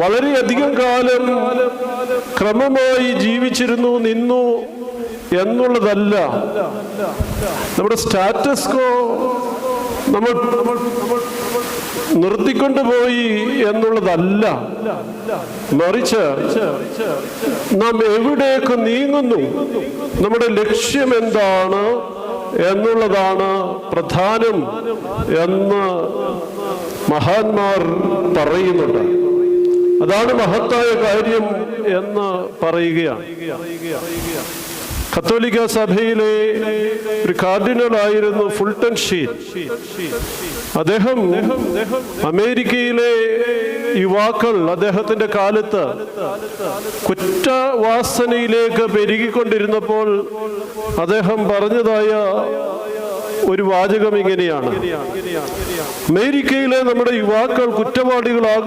വളരെയധികം കാലം ക്രമമായി ജീവിച്ചിരുന്നു നിന്നു എന്നുള്ളതല്ല. നമ്മുടെ സ്റ്റാറ്റസ് കോ നമ്മൾ നിർത്തിക്കൊണ്ടുപോയി എന്നുള്ളതല്ല. മറിച്ച് നാം എവിടേക്ക് നീങ്ങുന്നു? നമ്മുടെ ലക്ഷ്യം എന്താണ് എന്നുള്ളതാണ് പ്രധാനം എന്ന് മഹാന്മാർ പറയുന്നുണ്ട്. അതാണ് മഹത്തായ കാര്യം എന്ന് പറയുകയാണ്. കത്തോലിക്ക സഭയിലെ ഒരു കാർഡിനൽ ആയിരുന്നു ഫുൾട്ടൻ ഷീൻ. അദ്ദേഹം അമേരിക്കയിലെ യുവാക്കൾ അദ്ദേഹത്തിന്റെ കാലത്ത് കുറ്റവാസനയിലേക്ക് പെരുകിക്കൊണ്ടിരുന്നപ്പോൾ അദ്ദേഹം പറഞ്ഞതായ ഒരു വാചകം ഇങ്ങനെയാണ്. അമേരിക്കയിലെ നമ്മുടെ യുവാക്കൾ കുറ്റവാളികളാകും